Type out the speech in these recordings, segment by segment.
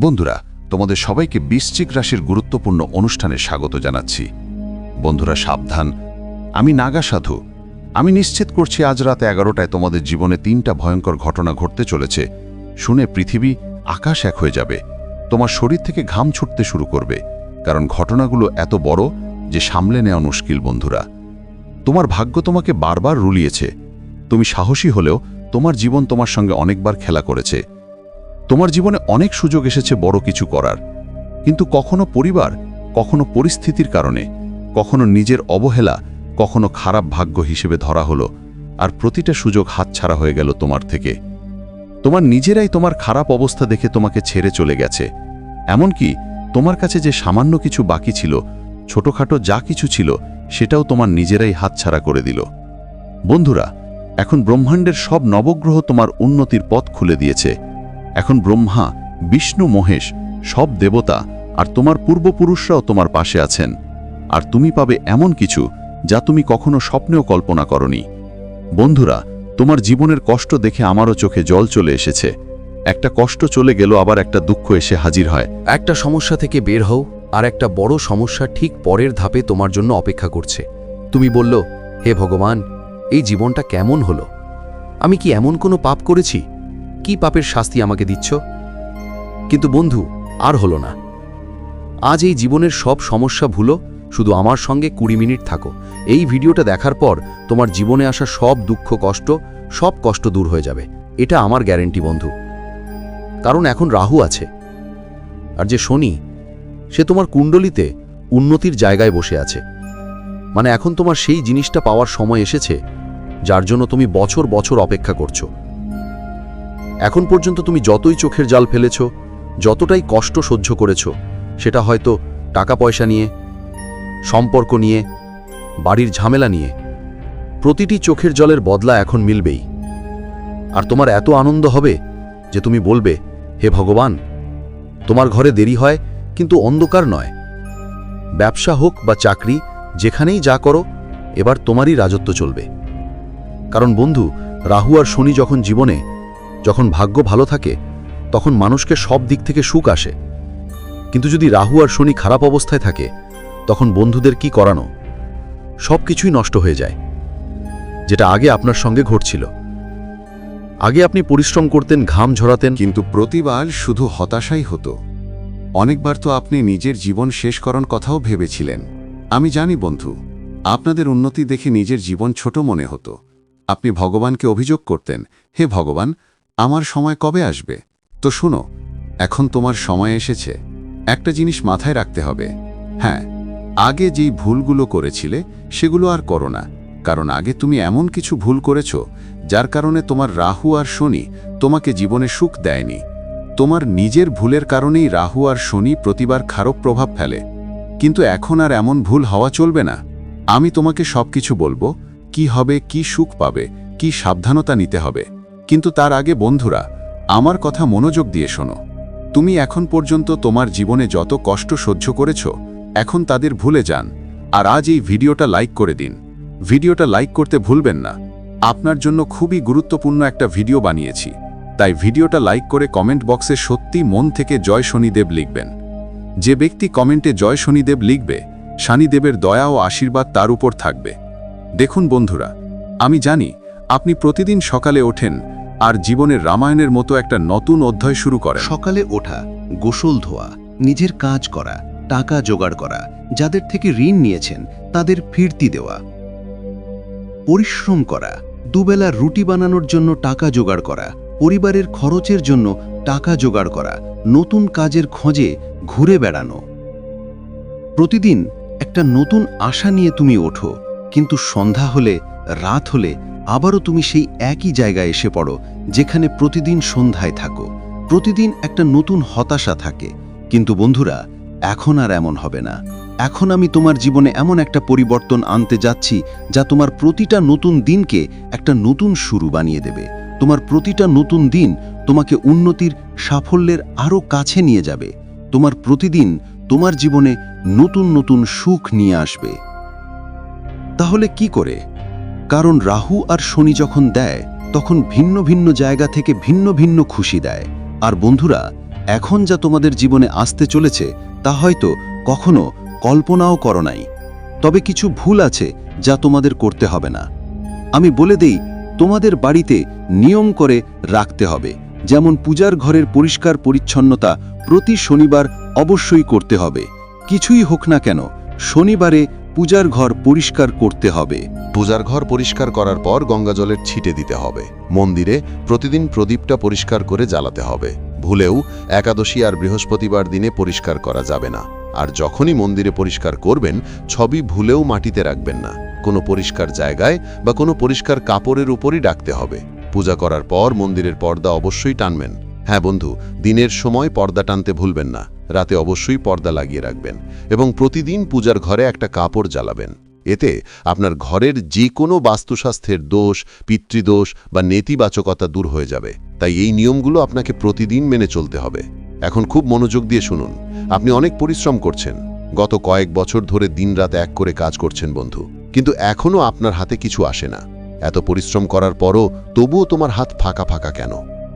বন্ধুরা, তোমাদের সবাইকে বৃশ্চিক রাশির গুরুত্বপূর্ণ অনুষ্ঠানে স্বাগত জানাচ্ছি। বন্ধুরা, সাবধান। আমি নাগা সাধু। আমি নিশ্চিত করছি আজ রাত এগারোটায় তোমাদের জীবনে তিনটা ভয়ঙ্কর ঘটনা ঘটতে চলেছে। শুনে পৃথিবী আকাশ এক হয়ে যাবে। তোমার শরীর থেকে ঘাম ছুটতে শুরু করবে। কারণ ঘটনাগুলো এত বড় যে সামলে নেওয়া মুশকিল, বন্ধুরা। তোমার ভাগ্য তোমাকে বারবার রুলিয়েছে। তুমি সাহসী হলেও তোমার জীবন তোমার সঙ্গে অনেকবার খেলা করেছে। তোমার জীবনে অনেক সুযোগ এসেছে বড় কিছু করার। কিন্তু কখনো পরিবার, কখনো পরিস্থিতির কারণে, কখনো নিজের অবহেলা, কখনো খারাপ ভাগ্য হিসেবে ধরা হলো আর প্রতিটা সুযোগ হাতছাড়া হয়ে গেল তোমার থেকে। তোমার নিজেরাই তোমার খারাপ অবস্থা দেখে তোমাকে ছেড়ে চলে গেছে। এমনকি তোমার কাছে যে সামান্য কিছু বাকি ছিল, ছোটখাটো যা কিছু ছিল, সেটাও তোমার নিজেরাই হাতছাড়া করে দিল। বন্ধুরা, এখন ব্রহ্মাণ্ডের সব নবগ্রহ তোমার উন্নতির পথ খুলে দিয়েছে। এখন ব্রহ্মা, বিষ্ণু, মহেশ সব দেবতা আর তোমার পূর্বপুরুষরাও তোমার পাশে আছেন। আর তুমি পাবে এমন কিছু যা তুমি কখনো স্বপ্নেও কল্পনা করনি। বন্ধুরা, তোমার জীবনের কষ্ট দেখে আমারও চোখে জল চলে এসেছে। একটা কষ্ট চলে গেল, আবার একটা দুঃখ এসে হাজির হয়। একটা সমস্যা থেকে বের হও, আর একটা বড় সমস্যা ঠিক পরের ধাপে তোমার জন্য অপেক্ষা করছে। তুমি বলল, হে ভগবান, এই জীবনটা কেমন হলো? আমি কি এমন কোনো পাপ করেছি? কি পাপের শাস্তি আমাকে দিচ্ছ? কিন্তু বন্ধু, আর হলো না। আজ এই জীবনের সব সমস্যা ভুলো, শুধু আমার সঙ্গে কুড়ি মিনিট থাকো। এই ভিডিওটা দেখার পর তোমার জীবনে আসা সব দুঃখ, কষ্ট, সব কষ্ট দূর হয়ে যাবে। এটা আমার গ্যারেন্টি, বন্ধু। কারণ এখন রাহু আছে। আর যে শনি, সে তোমার কুণ্ডলিতে উন্নতির জায়গায় বসে আছে। মানে এখন তোমার সেই জিনিসটা পাওয়ার সময় এসেছে, যার জন্য তুমি বছর বছর অপেক্ষা করছ। এখন পর্যন্ত তুমি যতই চোখের জাল ফেলেছ, যতটাই কষ্ট সহ্য করেছ, সেটা হয়তো টাকা পয়সা নিয়ে, সম্পর্ক নিয়ে, বাড়ির ঝামেলা নিয়ে, প্রতিটি চোখের জলের বদলা এখন মিলবেই। আর তোমার এত আনন্দ হবে যে তুমি বলবে, হে ভগবান, তোমার ঘরে দেরি হয়, কিন্তু অন্ধকার নয়। ব্যবসা হোক বা চাকরি, যেখানেই যা করো, এবার তোমারই রাজত্ব চলবে। কারণ বন্ধু, রাহু আর শনি যখন জীবনে যখন ভাগ্য ভালো থাকে, তখন মানুষকে সব দিক থেকে সুখ আসে। কিন্তু যদি রাহু আর শনি খারাপ অবস্থায় থাকে, তখন বন্ধুদের কি করানো? সব কিছুই নষ্ট হয়ে যায়, যেটা আগে আপনার সঙ্গে ঘটছিল। আগে আপনি পরিশ্রম করতেন, ঘাম ঝরাতেন। কিন্তু প্রতিবার শুধু হতাশাই হতো। অনেকবার তো আপনি নিজের জীবন শেষ করার কথাও ভেবেছিলেন। আমি জানি বন্ধু, আপনাদের উন্নতি দেখে নিজের জীবন ছোট মনে হতো। আপনি ভগবানকে অভিযোগ করতেন, হে ভগবান আমার সময় কবে আসবে? তো শুনো, এখন তোমার সময় এসেছে। একটা জিনিস মাথায় রাখতে হবে। হ্যাঁ আগে যেই ভুলগুলো করেছিলে, সেগুলো আর করো না। কারণ আগে তুমি এমন কিছু ভুল করেছ, যার কারণে তোমার রাহু আর শনি তোমাকে জীবনে সুখ দেয়নি। তোমার নিজের ভুলের কারণেই রাহু আর শনি প্রতিবার খারাপ প্রভাব ফেলে। কিন্তু এখন আর এমন ভুল হওয়া চলবে না। আমি তোমাকে সবকিছু বলব, কি হবে, কি সুখ পাবে, কি সাবধানতা নিতে হবে। কিন্তু তার আগে বন্ধুরা, আমার কথা মনোযোগ দিয়ে শোনো। তুমি এখন পর্যন্ত তোমার জীবনে যত কষ্ট সহ্য করেছ, এখন তাদের ভুলে যান, আর আজ এই ভিডিওটা লাইক করে দিন। ভিডিওটা লাইক করতে ভুলবেন না। আপনার জন্য খুবই গুরুত্বপূর্ণ একটা ভিডিও বানিয়েছি। তাই ভিডিওটা লাইক করে কমেন্ট বক্সে সত্যি মন থেকে জয় শনিদেব লিখবেন। যে ব্যক্তি কমেন্টে জয় শনিদেব লিখবে, শনিদেবের দয়া ও আশীর্বাদ তার উপর থাকবে। দেখুন বন্ধুরা, আমি জানি, আপনি প্রতিদিন সকালে ওঠেন আর জীবনের রামায়ণের মতো একটা নতুন অধ্যায় শুরু করেন। সকালে ওঠা, গোসল ধোয়া, নিজের কাজ করা, টাকা জোগাড় করা, যাদের থেকে ঋণ নিয়েছেন, তাদের ফিরতি দেওয়া। পরিশ্রম করা, দুবেলা রুটি বানানোর জন্য টাকা জোগাড় করা, পরিবারের খরচের জন্য টাকা জোগাড় করা, নতুন কাজের খোঁজে ঘুরে বেড়ানো। প্রতিদিন একটা নতুন আশা নিয়ে তুমি ওঠো, কিন্তু সন্ধ্যা হলে রাত হলে আবারও তুমি সেই একই জায়গায় এসে পড়ো, যেখানে প্রতিদিন সন্ধ্যায় থাকো। প্রতিদিন একটা নতুন হতাশা থাকে। কিন্তু বন্ধুরা, এখন আর এমন হবে না। এখন আমি তোমার জীবনে এমন একটা পরিবর্তন আনতে যাচ্ছি, যা তোমার প্রতিটা নতুন দিনকে একটা নতুন শুরু বানিয়ে দেবে। তোমার প্রতিটা নতুন দিন তোমাকে উন্নতির সাফল্যের আরও কাছে নিয়ে যাবে। তোমার প্রতিদিন তোমার জীবনে নতুন নতুন সুখ নিয়ে আসবে। তাহলে কি করে? কারণ রাহু আর শনি যখন দেয়, তখন ভিন্ন ভিন্ন জায়গা থেকে ভিন্ন ভিন্ন খুশি দেয়। আর বন্ধুরা, এখন যা তোমাদের জীবনে আসতে চলেছে, তা হয়তো কখনো কল্পনাও করো নাই। তবে কিছু ভুল আছে যা তোমাদের করতে হবে না। আমি বলে দেই, তোমাদের বাড়িতে নিয়ম করে রাখতে হবে। যেমন পূজার ঘরের পরিষ্কার পরিচ্ছন্নতা প্রতি শনিবার অবশ্যই করতে হবে। কিছুই হোক না কেন, শনিবারে পূজার ঘর পরিষ্কার করতে হবে। পূজার ঘর পরিষ্কার করার পর গঙ্গাজলের ছিটে দিতে হবে। মন্দিরে প্রতিদিন প্রদীপটা পরিষ্কার করে জ্বালাতে হবে। ভুলেও একাদশী আর বৃহস্পতিবার দিনে পরিষ্কার করা যাবে না। আর যখনই মন্দিরে পরিষ্কার করবেন, ছবি ভুলেও মাটিতে রাখবেন না। কোনো পরিষ্কার জায়গায় বা কোনো পরিষ্কার কাপড়ের উপরই রাখতে হবে। পূজা করার পর মন্দিরের পর্দা অবশ্যই টানবেন। হ্যাঁ বন্ধু, দিনের সময় পর্দা টানতে ভুলবেন না। রাতে অবশ্যই পর্দা লাগিয়ে রাখবেন এবং প্রতিদিন পূজার ঘরে একটা কাপড় জ্বালাবেন। এতে আপনার ঘরের যে কোনো বাস্তুস্বাস্থ্যের দোষ, পিতৃদোষ বা নেতিবাচকতা দূর হয়ে যাবে। তাই এই নিয়মগুলো আপনাকে প্রতিদিন মেনে চলতে হবে। এখন খুব মনোযোগ দিয়ে শুনুন। আপনি অনেক পরিশ্রম করছেন। গত কয়েক বছর ধরে দিনরাত এক করে কাজ করছেন বন্ধু। কিন্তু এখনও আপনার হাতে কিছু আসে না। এত পরিশ্রম করার পরও তবুও তোমার হাত ফাঁকা ফাঁকা কেন?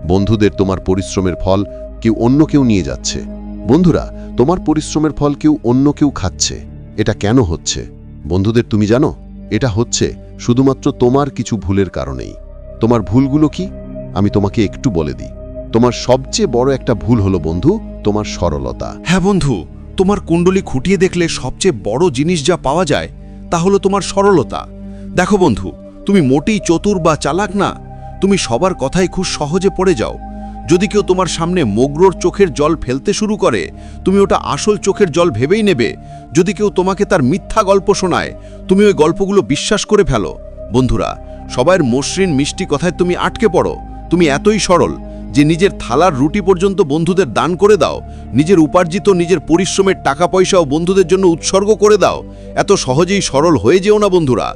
বন্ধুদের তোমার পরিশ্রমের ফল কেউ অন্য কেউ নিয়ে যাচ্ছে। বন্ধুরা, তোমার পরিশ্রমের ফল কেউ অন্য কেউ খাচ্ছে। এটা কেন হচ্ছে? বন্ধুদের তুমি জানো, এটা হচ্ছে শুধুমাত্র তোমার কিছু ভুলের কারণেই। তোমার ভুলগুলো কি? আমি তোমাকে একটু বলে দিই। তোমার সবচেয়ে বড় একটা ভুল হলো বন্ধু, তোমার সরলতা। হ্যাঁ বন্ধু, তোমার কুণ্ডলী খুঁটিয়ে দেখলে সবচেয়ে বড় জিনিস যা পাওয়া যায়, তা হলো তোমার সরলতা। দেখো বন্ধু, তুমি মোটেই চতুর বা চালাক না, তুমি সবার কথাই খুব সহজে পড়ে যাও। যদি কেউ তোমার সামনে মোগরোর চোখের জল ফেলতে শুরু করে, তুমি ওটা আসল চোখের জল ভেবেই নেবে। যদি কেউ তোমাকে তার মিথ্যা গল্প শোনায়, তুমি ওই গল্পগুলো বিশ্বাস করে ফেলো। বন্ধুরা সবার মসৃণ মিষ্টি কথায় তুমি আটকে পড়ো। তুমি এতই সরল যে নিজের থালার রুটি পর্যন্ত বন্ধুদের দান করে দাও, নিজের উপার্জিত নিজের পরিশ্রমের টাকা পয়সাও বন্ধুদের জন্য উৎসর্গ করে দাও। এত সহজেই সরল হয়ে যেও না বন্ধুরা।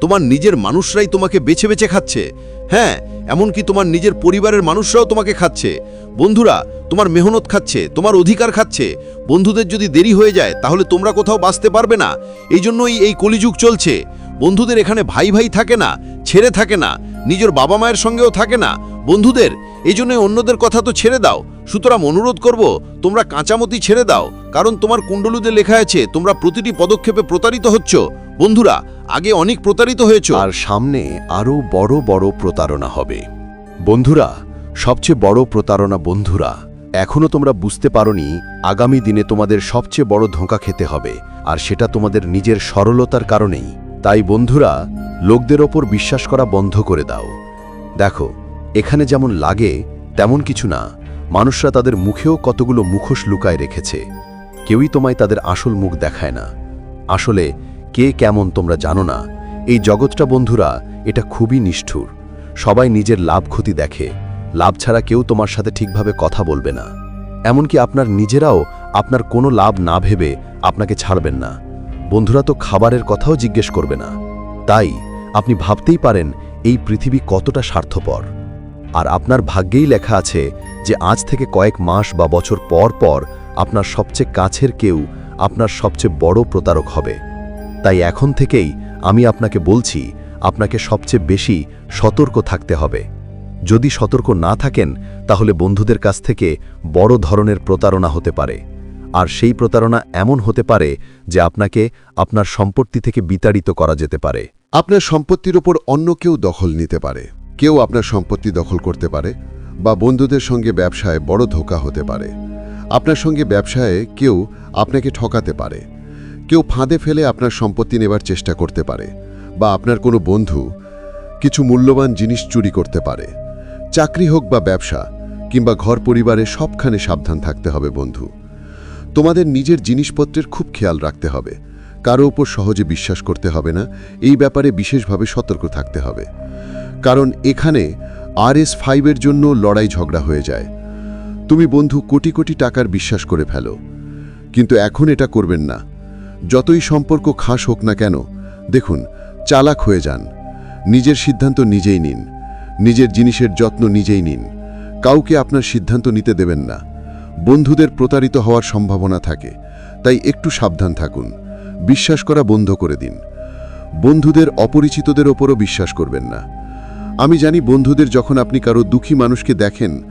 তোমার নিজের মানুষরাই তোমাকে বেছে বেছে খাচ্ছে। হ্যাঁ এমনকি তোমার নিজের পরিবারের মানুষরাও তোমাকে খাচ্ছে। বন্ধুরা, তোমার মেহনত খাচ্ছে, তোমার অধিকার খাচ্ছে। বন্ধুদের যদি দেরি হয়ে যায়, তাহলে তোমরা কোথাও বাঁচতে পারবে না। এই জন্যই এই কলিযুগ চলছে। বন্ধুদের এখানে ভাই ভাই থাকে না, ছেড়ে থাকে না, নিজের বাবা মায়ের সঙ্গেও থাকে না। বন্ধুদের এই জন্য অন্যদের কথা তো ছেড়ে দাও। সুতরাং অনুরোধ করব, তোমরা কাঁচামতি ছেড়ে দাও, কারণ তোমার কুণ্ডলুতে লেখা আছে, তোমরা প্রতিটি পদক্ষেপে প্রতারিত হচ্ছ। বন্ধুরা, আগে অনেক প্রতারিত হয়েছ। আর সামনে আরও বড় বড় প্রতারণা হবে। বন্ধুরা, সবচেয়ে বড় প্রতারণা বন্ধুরা এখনও তোমরা বুঝতে পারোনি, আগামী দিনে তোমাদের সবচেয়ে বড় ধোঁকা খেতে হবে, আর সেটা তোমাদের নিজের সরলতার কারণেই। তাই বন্ধুরা, লোকদের ওপর বিশ্বাস করা বন্ধ করে দাও। দেখো এখানে যেমন লাগে, তেমন কিছু না। মানুষরা তাদের মুখেও কতগুলো মুখোশ লুকায় রেখেছে। কেউই তোমায় তাদের আসল মুখ দেখায় না। আসলে, কে কেমন তোমরা জানো না। এই জগৎটা, বন্ধুরা, এটা খুবই নিষ্ঠুর। সবাই নিজের লাভ ক্ষতি দেখে। লাভ ছাড়া কেউ তোমার সাথে ঠিকভাবে কথা বলবে না। এমনকি আপনার নিজেরাও আপনার কোনো লাভ না ভেবে আপনাকে ছাড়বেন না। বন্ধুরা তো খাবারের কথাও জিজ্ঞেস করবে না। তাই, আপনি ভাবতেই পারেন, এই পৃথিবী কতটা স্বার্থপর। আর আপনার ভাগ্যেই লেখা আছে যে আজ থেকে কয়েক মাস বা বছর পর পর আপনার সবচেয়ে কাছের কেউ আপনার সবচেয়ে বড় প্রতারক হবে। তাই এখন থেকেই আমি আপনাকে বলছি, আপনাকে সবচেয়ে বেশি সতর্ক থাকতে হবে। যদি সতর্ক না থাকেন, তাহলে বন্ধুদের কাছ থেকে বড় ধরনের প্রতারণা হতে পারে। আর সেই প্রতারণা এমন হতে পারে যে আপনাকে আপনার সম্পত্তি থেকে বিতাড়িত করা যেতে পারে। আপনার সম্পত্তির ওপর অন্য কেউ দখল নিতে পারে। কেউ আপনার সম্পত্তি দখল করতে পারে বা বন্ধুদের সঙ্গে ব্যবসায় বড় ধোকা হতে পারে। আপনার সঙ্গে ব্যবসায় কেউ আপনাকে ঠকাতে পারে। কেউ ফাঁদে ফেলে আপনার সম্পত্তি নেবার চেষ্টা করতে পারে বা আপনার কোনো বন্ধু কিছু মূল্যবান জিনিস চুরি করতে পারে। চাকরি হোক বা ব্যবসা কিংবা ঘর পরিবারে সবখানে সাবধান থাকতে হবে বন্ধু। তোমাদের নিজের জিনিসপত্রের খুব খেয়াল রাখতে হবে। কারও ওপর সহজে বিশ্বাস করতে হবে না। এই ব্যাপারে বিশেষভাবে সতর্ক থাকতে হবে। কারণ এখানে আর এস ফাইভের জন্য লড়াই ঝগড়া হয়ে যায়। তুমি বন্ধু কোটি কোটি টাকার বিশ্বাস করে ফেলো। কিন্তু এখন এটা করবেন না। যতই সম্পর্ক খাস হোক না কেন, দেখুন, চালাক হয়ে যান। নিজের সিদ্ধান্ত নিজেই নিন। নিজের জিনিসের যত্ন নিজেই নিন। কাউকে আপনার সিদ্ধান্ত নিতে দেবেন না। বন্ধুদের প্রতারিত হওয়ার সম্ভাবনা থাকে। তাই একটু সাবধান থাকুন। বিশ্বাস করা বন্ধ করে দিন। বন্ধুদের অপরিচিতদের ওপরও বিশ্বাস করবেন না। আমি জানি বন্ধুদের যখন আপনি কারও দুঃখী মানুষকে দেখেন,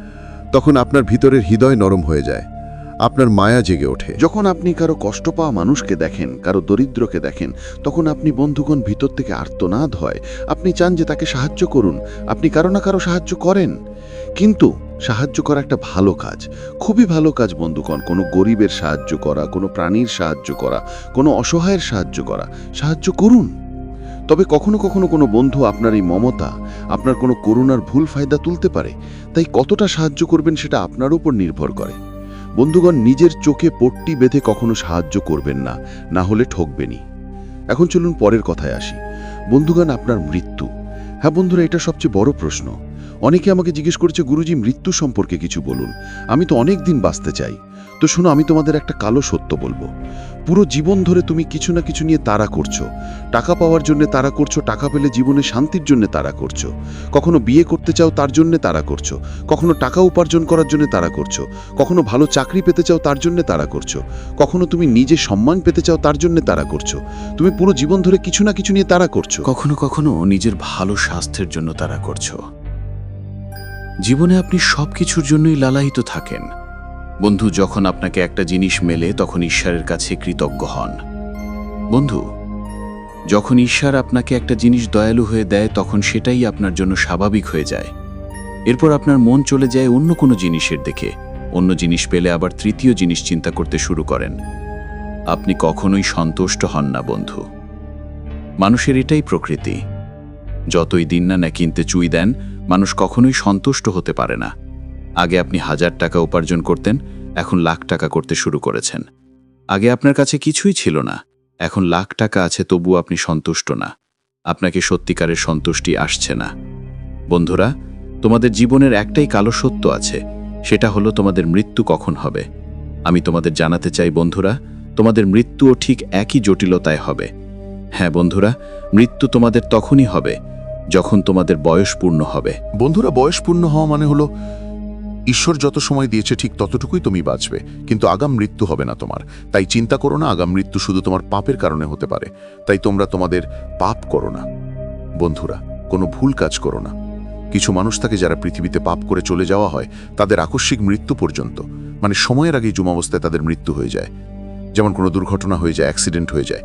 তখন আপনার ভিতরের হৃদয় নরম হয়ে যায়, আপনার মায়া জেগে ওঠে। যখন আপনি কারও কষ্ট পাওয়া মানুষকে দেখেন, কারও দরিদ্রকে দেখেন, তখন আপনি বন্ধুগণ ভিতর থেকে আর্তনাদ হয়। আপনি চান যে তাকে সাহায্য করুন। আপনি কারও না কারও সাহায্য করেন। কিন্তু সাহায্য করা একটা ভালো কাজ। খুবই ভালো কাজ, বন্ধুগণ। কোনো গরিবের সাহায্য করা, কোনো প্রাণীর সাহায্য করা, কোনো অসহায়ের সাহায্য করা। সাহায্য করুন। তবে কখনো কখনো কোনো বন্ধু আপনার এই মমতা, আপনার কোনো করুণার ভুল ফায়দা তুলতে পারে, তাই কতটা সাহায্য করবেন সেটা আপনার উপর নির্ভর করে। বন্ধুগণ, নিজের চোখে পট্টি বেঁধে কখনো সাহায্য করবেন না না হলে ঠকবেনই। এখন চলুন পরের কথায় আসি। বন্ধুগণ, আপনার মৃত্যু। হ্যাঁ বন্ধুরা, এটা সবচেয়ে বড় প্রশ্ন। অনেকে আমাকে জিজ্ঞেস করেছে, গুরুজি, মৃত্যু সম্পর্কে কিছু বলুন। আমি তো অনেক দিন বাঁচতে চাই। তো শোনো, আমি তোমাদের একটা কালো সত্য বলব। পুরো জীবন ধরে তুমি কিছু না কিছু নিয়ে তারা করছ। টাকা পাওয়ার জন্য তারা করছ, টাকা পেলে জীবনে শান্তির জন্য তারা করছ। কখনো বিয়ে করতে চাও তার জন্য তারা করছ। কখনো টাকা উপার্জন করার জন্য তারা করছ। কখনো ভালো চাকরি পেতে চাও তার জন্য তারা করছ। কখনো তুমি নিজে সম্মান পেতে চাও তার জন্য তারা করছ। তুমি পুরো জীবন ধরে কিছু না কিছু নিয়ে তারা করছ। কখনো কখনো নিজের ভালো স্বাস্থ্যের জন্য তারা করছ। জীবনে আপনি সব কিছুর জন্যই লালায়িত থাকেন। বন্ধু, যখন আপনাকে একটা জিনিস মেলে, তখন ঈশ্বরের কাছে কৃতজ্ঞ হন। বন্ধু, যখন ঈশ্বর আপনাকে একটা জিনিস দয়ালু হয়ে দেয়, তখন সেটাই আপনার জন্য স্বাভাবিক হয়ে যায়। এরপর আপনার মন চলে যায় অন্য কোনো জিনিসের দিকে। অন্য জিনিস পেলে আবার তৃতীয় জিনিস চিন্তা করতে শুরু করেন। আপনি কখনোই সন্তুষ্ট হন না, বন্ধু। মানুষের এটাই প্রকৃতি। যতই দিন না না কিনতে চুই দেন, মানুষ কখনোই সন্তুষ্ট হতে পারে না। আগে আপনি হাজার টাকা উপার্জন করতেন, এখন লাখ টাকা করতে শুরু করেছেন। আগে আপনার কাছে কিছুই ছিল না, এখন লাখ টাকা আছে তবু আপনি সন্তুষ্ট না। আপনাকে সত্যিকারের সন্তুষ্টি আসছে না। বন্ধুরা, তোমাদের জীবনের একটাই কালো সত্য আছে, সেটা হলো তোমাদের মৃত্যু কখন হবে। আমি তোমাদের জানাতে চাই, বন্ধুরা, তোমাদের মৃত্যুও ঠিক একই জটিলতায় হবে। হ্যাঁ বন্ধুরা, মৃত্যু তোমাদের তখনই হবে, যখন তোমাদের বয়স পূর্ণ হবে। বন্ধুরা, বয়স পূর্ণ হওয়া মানে হলো ঈশ্বর যত সময় দিয়েছে ঠিক ততটুকুই তুমি বাঁচবে, কিন্তু আগাম মৃত্যু হবে না তোমার। তাই চিন্তা করো না, আগাম মৃত্যু শুধু তোমার পাপের কারণে হতে পারে। তাই তোমরা তোমাদের পাপ করো না। বন্ধুরা, কোনো ভুল কাজ করো না। কিছু মানুষ থাকে যারা পৃথিবীতে পাপ করে চলে যাওয়া হয়, তাদের আকস্মিক মৃত্যু পর্যন্ত মানে সময়ের আগেই জুমাবস্থায় তাদের মৃত্যু হয়ে যায়। যেমন কোনো দুর্ঘটনা হয়ে যায়, অ্যাক্সিডেন্ট হয়ে যায়,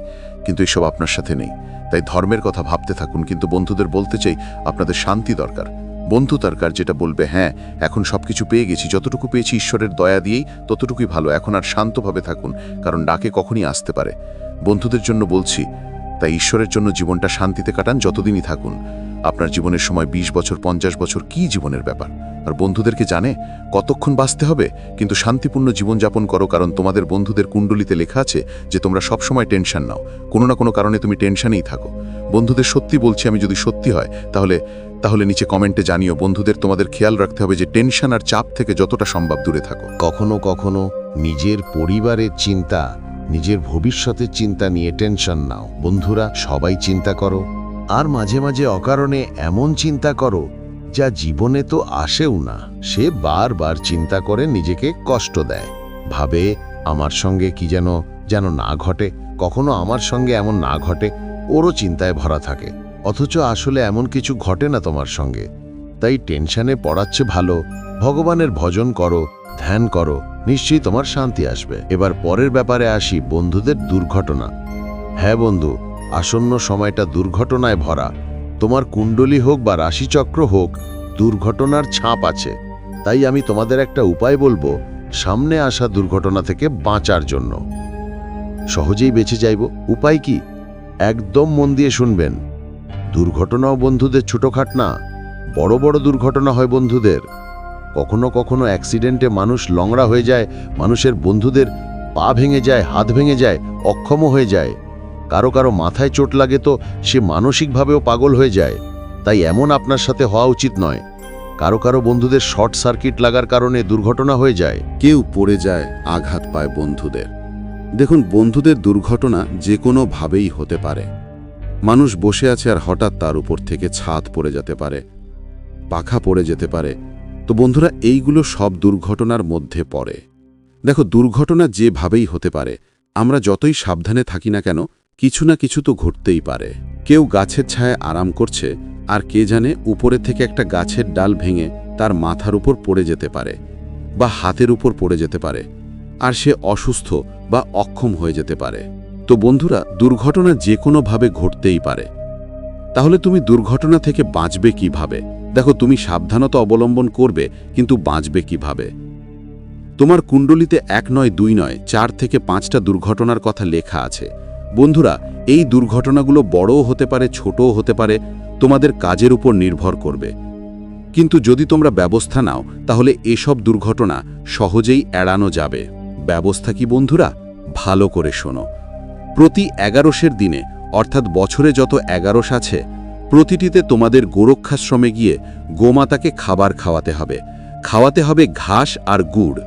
কিন্তু এসব আপনার সাথে নেই। তাই ধর্মের কথা ভাবতে থাকুন, কিন্তু বন্ধুদের বলতে চাই, আপনাদের শান্তি দরকার। বন্ধু দরকার যেটা বলবে হ্যাঁ এখন সবকিছু পেয়ে গেছি, যতটুকু পেয়েছি ঈশ্বরের দয়া দিয়েই ততটুকুই ভালো, এখন আর শান্তভাবে থাকুন, কারণ ডাকে কখনই আসতে পারে। বন্ধুদের জন্য বলছি, তাই ঈশ্বরের জন্য জীবনটা শান্তিতে কাটান, যতদিনই থাকুন। আপনার জীবনের সময় ২০ বছর, পঞ্চাশ বছর কি জীবনের ব্যাপার? আর বন্ধুদেরকে জানে, কতক্ষণ বাঁচতে হবে? কিন্তু শান্তিপূর্ণ জীবনযাপন করো, কারণ তোমাদের বন্ধুদের কুণ্ডলিতে লেখা আছে যে তোমরা সবসময় টেনশন নাও। কোনো না কোনো কারণে তুমি টেনশনেই থাকো। বন্ধুদের সত্যি বলছি, আমি যদি সত্যি হয়, তাহলে তাহলে নিচে কমেন্টে জানিও। বন্ধুদের তোমাদের খেয়াল রাখতে হবে যে, টেনশন আর চাপ থেকে যতটা সম্ভব দূরে থাকো। কখনো কখনো নিজের পরিবারের চিন্তা, নিজের ভবিষ্যতের চিন্তা নিয়ে টেনশন নাও। বন্ধুরা, সবাই চিন্তা করো। আর মাঝে মাঝে অকারণে এমন চিন্তা করো, যা জীবনে তো আসেও না। সে বারবার চিন্তা করে নিজেকে কষ্ট দেয়। ভাবে, আমার সঙ্গে কি যেন যেন না ঘটে। কখনো আমার সঙ্গে এমন না ঘটে ওরও চিন্তায় ভরা থাকে। অথচ আসলে এমন কিছু ঘটে না তোমার সঙ্গে। তাই টেনশনে পড়াচ্ছে ভালো, ভগবানের ভজন করো, ধ্যান করো, নিশ্চয়ই তোমার শান্তি আসবে। এবার পরের ব্যাপারে আসি, বন্ধুদের দুর্ঘটনা। হ্যাঁ বন্ধু, আসন্ন সময়টা দুর্ঘটনায় ভরা। তোমার কুণ্ডলী হোক বা রাশিচক্র হোক, দুর্ঘটনার ছাপ আছে। তাই আমি তোমাদের একটা উপায় বলব, সামনে আসা দুর্ঘটনা থেকে বাঁচার জন্য। সহজেই বেঁচে যাইব। উপায় কি? একদম মন দিয়ে শুনবেন। দুর্ঘটনাও বন্ধুদের ছোটখাট না, বড় বড় দুর্ঘটনা হয় বন্ধুদের। কখনো কখনো অ্যাক্সিডেন্টে মানুষ লংড়া হয়ে যায়, মানুষের বন্ধুদের পা ভেঙে যায়, হাত ভেঙে যায় অক্ষম হয়ে যায়। কারও কারও মাথায় চোট লাগে তো সে মানসিকভাবেও পাগল হয়ে যায়। তাই এমন আপনার সাথে হওয়া উচিত নয়। কারও কারও বন্ধুদের শর্ট সার্কিট লাগার কারণে দুর্ঘটনা হয়ে যায়। কেউ পড়ে যায়, আঘাত পায় বন্ধুদের। দেখুন, বন্ধুদের দুর্ঘটনা যে কোনোভাবেই হতে পারে। মানুষ বসে আছে আর হঠাৎ তার উপর থেকে ছাদ পড়ে যেতে পারে, পাখা পড়ে যেতে পারে। তো বন্ধুরা, এইগুলো সব দুর্ঘটনার মধ্যে পড়ে। দেখো, দুর্ঘটনা যেভাবেই হতে পারে, আমরা যতই সাবধানে থাকি না কেন, কিছু না কিছু তো ঘটতেই পারে। কেউ গাছের ছায় আরাম করছে, আর কে জানে উপরে থেকে একটা গাছের ডাল ভেঙে তার মাথার উপর পড়ে যেতে পারে, বা হাতের উপর পড়ে যেতে পারে। আর সে অসুস্থ বা অক্ষম হয়ে যেতে পারে। তো বন্ধুরা, দুর্ঘটনা যে কোনোভাবে ঘটতেই পারে। তাহলে তুমি দুর্ঘটনা থেকে বাঁচবে কীভাবে? দেখো, তুমি সাবধানতা অবলম্বন করবে, কিন্তু বাঁচবে কীভাবে? তোমার কুণ্ডলিতে এক নয়, দুই নয়, চার থেকে পাঁচটা দুর্ঘটনার কথা লেখা আছে। বন্ধুরা, এই দুর্ঘটনাগুলো বড়ও হতে পারে, ছোটও হতে পারে, তোমাদের কাজের উপর নির্ভর করবে। কিন্তু যদি তোমরা ব্যবস্থা নাও, তাহলে এসব দুর্ঘটনা সহজেই এড়ানো যাবে। ব্যবস্থা কি বন্ধুরা? ভালো করে শোনো। প্রতি এগারোশের দিনে, অর্থাৎ বছরে যত এগারোশ আছে, প্রতিটিতে তোমাদের গোরক্ষাশ্রমে গিয়ে গোমাতাকে খাবার খাওয়াতে হবে। খাওয়াতে হবে ঘাস আর গুড়।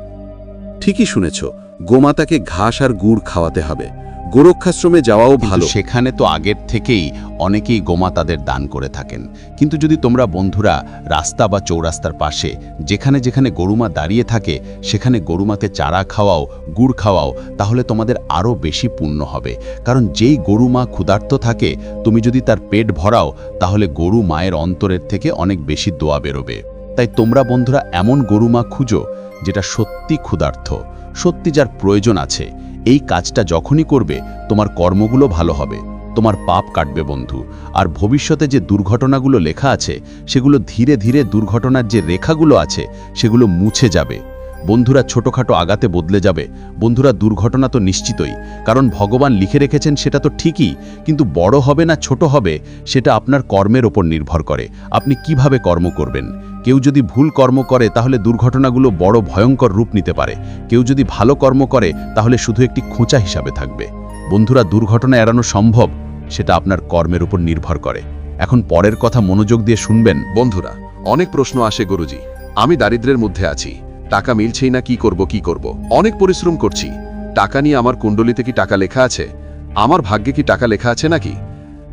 ঠিকই শুনেছ, গোমাতাকে ঘাস আর গুড় খাওয়াতে হবে। গোরক্ষাশ্রমে যাওয়াও ভালো। সেখানে তো আগের থেকেই অনেকেই গোমাতাদের দান করে থাকেন। কিন্তু যদি তোমরা বন্ধুরা রাস্তা বা চৌরাস্তার পাশে যেখানে যেখানে গরুমা দাঁড়িয়ে থাকে সেখানে গরুমাকে চারা খাওয়াও গুড় খাওয়াও তাহলে তোমাদের আরও বেশি পুণ্য হবে। কারণ যেই গরুমা ক্ষুধার্ত থাকে তুমি যদি তার পেট ভরাও তাহলে গরু মায়ের অন্তরের থেকে অনেক বেশি দোয়া বেরোবে। তাই তোমরা বন্ধুরা এমন গরুমা খুঁজো যেটা সত্যি ক্ষুধার্থ সত্যি যার প্রয়োজন আছে। এই কাজটা যখনই করবে, তোমার কর্মগুলো ভালো হবে। তোমার পাপ কাটবে বন্ধু। আর ভবিষ্যতে যে দুর্ঘটনাগুলো লেখা আছে, সেগুলো ধীরে ধীরে দুর্ঘটনার যে রেখাগুলো আছে, সেগুলো মুছে যাবে। বন্ধুরা ছোটখাটো আগাতে বদলে যাবে। বন্ধুরা দুর্ঘটনা তো নিশ্চিতই, কারণ ভগবান লিখে রেখেছেন সেটা তো ঠিকই, কিন্তু বড় হবে না ছোট হবে, সেটা আপনার কর্মের ওপর নির্ভর করে। আপনি কীভাবে কর্ম করবেন? কেউ যদি ভুল কর্ম করে, তাহলে দুর্ঘটনাগুলো বড় ভয়ঙ্কর রূপ নিতে পারে। কেউ যদি ভালো কর্ম করে, তাহলে শুধু একটি খোঁচা হিসাবে থাকবে। বন্ধুরা, দুর্ঘটনা এড়ানো সম্ভব, সেটা আপনার কর্মের উপর নির্ভর করে। এখন পরের কথা মনোযোগ দিয়ে শুনবেন। বন্ধুরা, অনেক প্রশ্ন আসে গুরুজি। আমি দারিদ্রের মধ্যে আছি। টাকা মিলছেই না, কি করব কি করব? অনেক পরিশ্রম করছি। টাকা নিয়ে আমার কুণ্ডলিতে কি টাকা লেখা আছে? আমার ভাগ্যে কি টাকা লেখা আছে নাকি?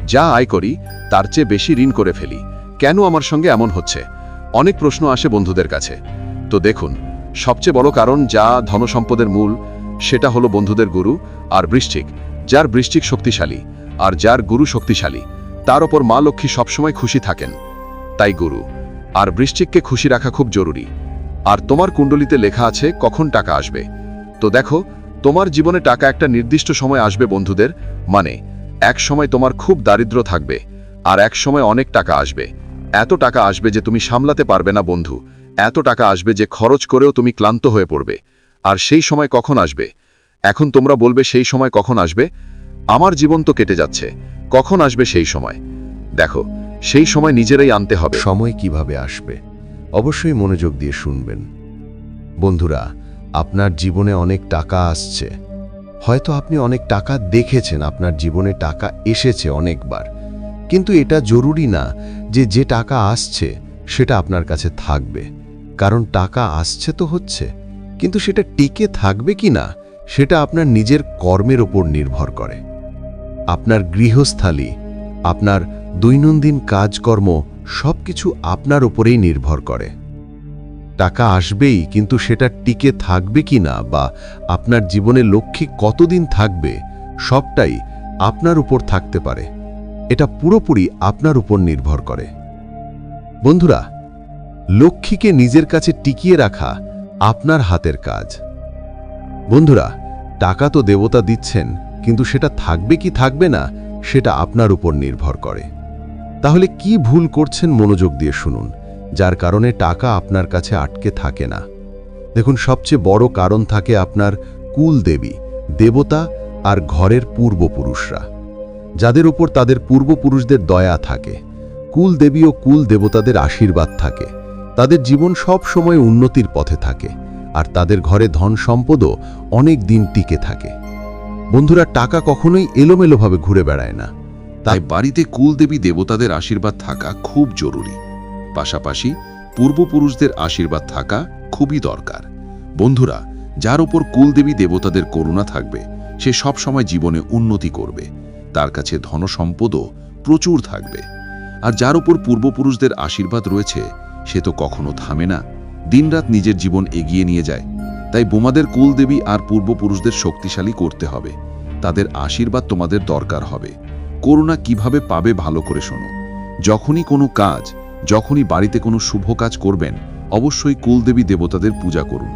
যা আয় করি, তার চেয়ে বেশি ঋণ করে ফেলি। কেন আমার সঙ্গে এমন হচ্ছে? অনেক প্রশ্ন আসে বন্ধুদের কাছে। তো দেখুন, সবচেয়ে বড় কারণ যা ধনসম্পদের মূল, সেটা হলো বন্ধুদের গুরু আর বৃশ্চিক, যার বৃশ্চিক শক্তিশালী আর যার গুরু শক্তিশালী, তার ওপর মা লক্ষ্মী সবসময় খুশি থাকেন। তাই গুরু, আর বৃশ্চিককে খুশি রাখা খুব জরুরি। আর তোমার কুণ্ডলিতে লেখা আছে কখন টাকা আসবে। তো দেখো, তোমার জীবনে টাকা একটা নির্দিষ্ট সময় আসবে বন্ধুদের মানে এক সময় তোমার খুব দারিদ্র থাকবে আর এক সময় অনেক টাকা আসবে। এত টাকা আসবে যে তুমি সামলাতে পারবে না, বন্ধু। এত টাকা আসবে যে খরচ করেও তুমি ক্লান্ত হয়ে পড়বে। আর সেই সময় কখন আসবে? এখন তোমরা বলবে, সেই সময় কখন আসবে? আমার জীবন তো কেটে যাচ্ছে। কখন আসবে সেই সময়? দেখো, সেই সময় নিজেরাই আনতে হবে। সময় কীভাবে আসবে? অবশ্যই মনোযোগ দিয়ে শুনবেন। বন্ধুরা, আপনার জীবনে অনেক টাকা আসছে। হয়তো আপনি অনেক টাকা দেখেছেন, আপনার জীবনে টাকা এসেছে অনেকবার। কিন্তু এটা জরুরি না যে যে টাকা আসছে সেটা আপনার কাছে থাকবে। কারণ টাকা আসছে তো হচ্ছে, কিন্তু সেটা টিকে থাকবে কি না সেটা আপনার নিজের কর্মের ওপর নির্ভর করে। আপনার গৃহস্থালী, আপনার দৈনন্দিন কাজকর্ম সব কিছু আপনার উপরেই নির্ভর করে। টাকা আসবেই, কিন্তু সেটা টিকে থাকবে কি না বা আপনার জীবনে লক্ষ্মী কতদিন থাকবে সবটাই আপনার উপর থাকতে পারে। এটা পুরোপুরি আপনার উপর নির্ভর করে। বন্ধুরা, লক্ষ্মীকে নিজের কাছে টিকিয়ে রাখা আপনার হাতের কাজ। বন্ধুরা, টাকা তো দেবতা দিচ্ছেন, কিন্তু সেটা থাকবে কি থাকবে না, সেটা আপনার উপর নির্ভর করে। তাহলে কি ভুল করছেন মনোযোগ দিয়ে শুনুন, যার কারণে টাকা আপনার কাছে আটকে থাকে না। দেখুন, সবচেয়ে বড় কারণ থাকে আপনার কুল দেবী দেবতা আর ঘরের পূর্বপুরুষরা। যাদের উপর তাদের পূর্বপুরুষদের দয়া থাকে। কুল দেবী ও কুল দেবতাদের আশীর্বাদ থাকে। তাদের জীবন সব সময় উন্নতির পথে থাকে। আর তাদের ঘরে ধন সম্পদও অনেক দিন টিকে থাকে। বন্ধুরা, টাকা কখনোই এলোমেলোভাবে ঘুরে বেড়ায় না। তাই বাড়িতে কুলদেবী দেবতাদের আশীর্বাদ থাকা খুব জরুরি। পাশাপাশি পূর্বপুরুষদের আশীর্বাদ থাকা খুবই দরকার। বন্ধুরা, যার ওপর কুলদেবী দেবতাদের করুণা থাকবে, সে সব সময় জীবনে উন্নতি করবে। তার কাছে ধনসম্পদও প্রচুর থাকবে। আর যার ওপর পূর্বপুরুষদের আশীর্বাদ রয়েছে, সে তো কখনো থামে না। দিনরাত নিজের জীবন এগিয়ে নিয়ে যায়। তাই বোমাদের কুলদেবী আর পূর্বপুরুষদের শক্তিশালী করতে হবে। তাদের আশীর্বাদ তোমাদের দরকার হবে। করুণা কীভাবে পাবে ভালো করে শোনো। যখনই কোনো কাজ, যখনই বাড়িতে কোনো শুভ কাজ করবেন, অবশ্যই কুলদেবী দেবতাদের পূজা করুন।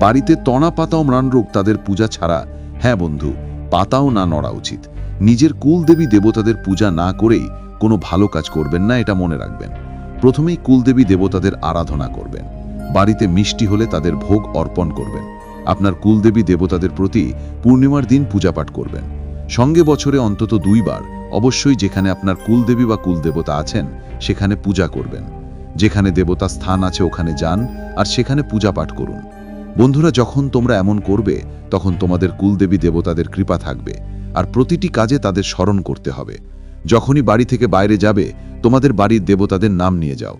বাড়িতে তনা পাতাও ম্রাণরোগ তাদের পূজা ছাড়া হ্যাঁ বন্ধু, পাতাও না নড়া উচিত। নিজের কুলদেবী দেবতাদের পূজা না করেই কোনো ভালো কাজ করবেন না, এটা মনে রাখবেন। প্রথমেই কুলদেবী দেবতাদের আরাধনা করবেন। বাড়িতে মিষ্টি হলে তাদের ভোগ অর্পণ করবেন। আপনার কুলদেবী দেবতাদের প্রতি পূর্ণিমার দিন পূজাপাঠ করবেন। সঙ্গে বছরে অন্তত দুইবার অবশ্যই যেখানে আপনার কুলদেবী বা কুলদেবতা আছেন, সেখানে পূজা করবেন। যেখানে দেবতা স্থান আছে ওখানে যান, আর সেখানে পূজা পাঠ করুন। বন্ধুরা, যখন তোমরা এমন করবে, তখন তোমাদের কুলদেবী দেবতাদের কৃপা থাকবে, আর প্রতিটি কাজে তাদের স্মরণ করতে হবে। যখনই বাড়ি থেকে বাইরে যাবে, তোমাদের বাড়ির দেবতাদের নাম নিয়ে যাও।